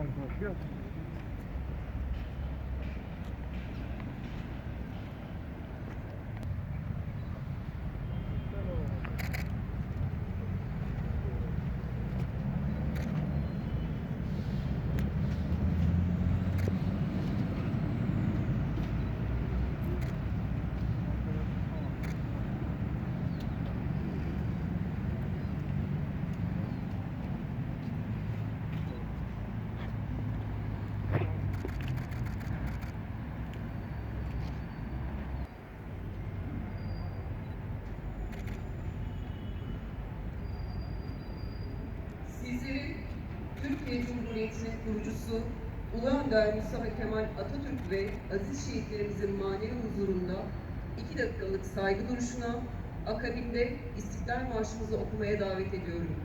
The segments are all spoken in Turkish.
Он был Türkiye Cumhuriyeti'nin kurucusu Ulu Önder Mustafa Kemal Atatürk ve aziz şehitlerimizin manevi huzurunda iki dakikalık saygı duruşuna akabinde İstiklal Marşımızı okumaya davet ediyorum.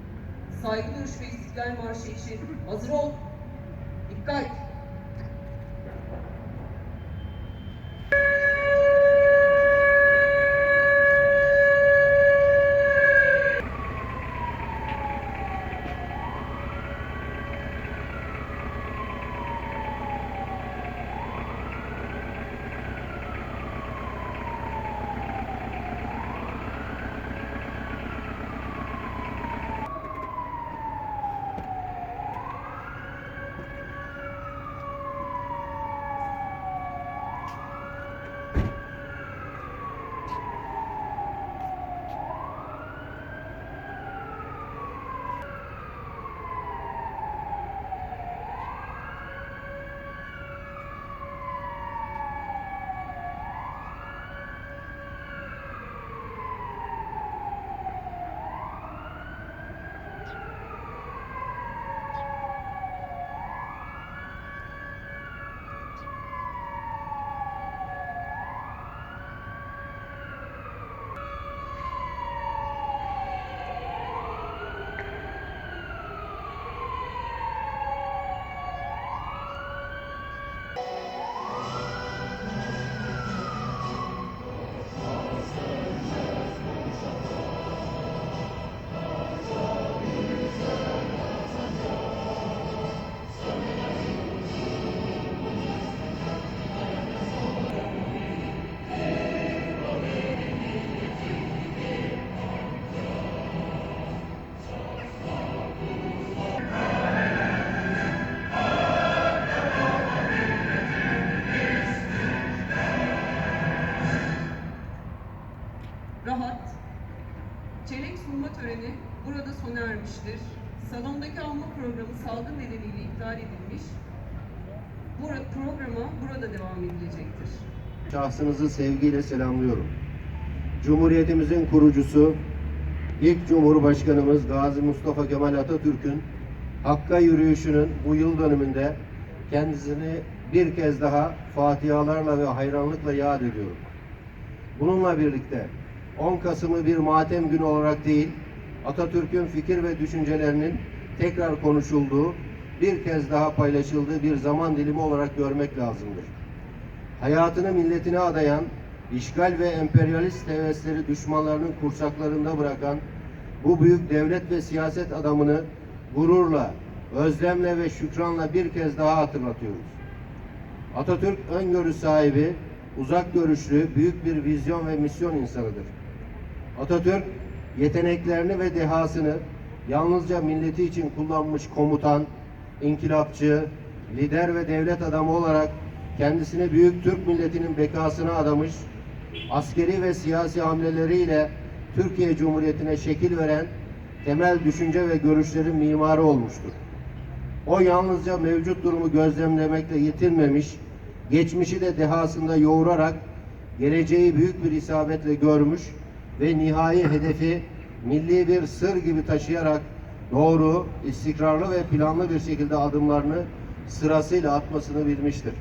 Saygı duruş ve İstiklal Marşı için hazır ol. Dikkat! Ermiştir. Salondaki alma programı salgın nedeniyle iptal edilmiş. Burada, programa burada devam edilecektir. Şahsınızı sevgiyle selamlıyorum. Cumhuriyetimizin kurucusu, ilk Cumhurbaşkanımız Gazi Mustafa Kemal Atatürk'ün Hakk'a yürüyüşünün bu yıl dönümünde kendisini bir kez daha fatihalarla ve hayranlıkla yad ediyorum. Bununla birlikte 10 Kasım'ı bir matem günü olarak değil, Atatürk'ün fikir ve düşüncelerinin tekrar konuşulduğu, bir kez daha paylaşıldığı bir zaman dilimi olarak görmek lazımdır hayatını milletine adayan, işgal ve emperyalist hevesleri düşmanlarının kursaklarında bırakan bu büyük devlet ve siyaset adamını gururla, özlemle ve şükranla bir kez daha hatırlatıyoruz. Atatürk öngörü sahibi, uzak görüşlü, büyük bir vizyon ve misyon insanıdır. Atatürk yeteneklerini ve dehasını yalnızca milleti için kullanmış komutan, inkılapçı, lider ve devlet adamı olarak kendisini büyük Türk milletinin bekasına adamış, askeri ve siyasi hamleleriyle Türkiye Cumhuriyeti'ne şekil veren temel düşünce ve görüşlerin mimarı olmuştur. O yalnızca mevcut durumu gözlemlemekle yetinmemiş, geçmişi de dehasında yoğurarak geleceği büyük bir isabetle görmüş ve nihai hedefi milli bir sır gibi taşıyarak doğru, istikrarlı ve planlı bir şekilde adımlarını sırasıyla atmasını bilmiştir.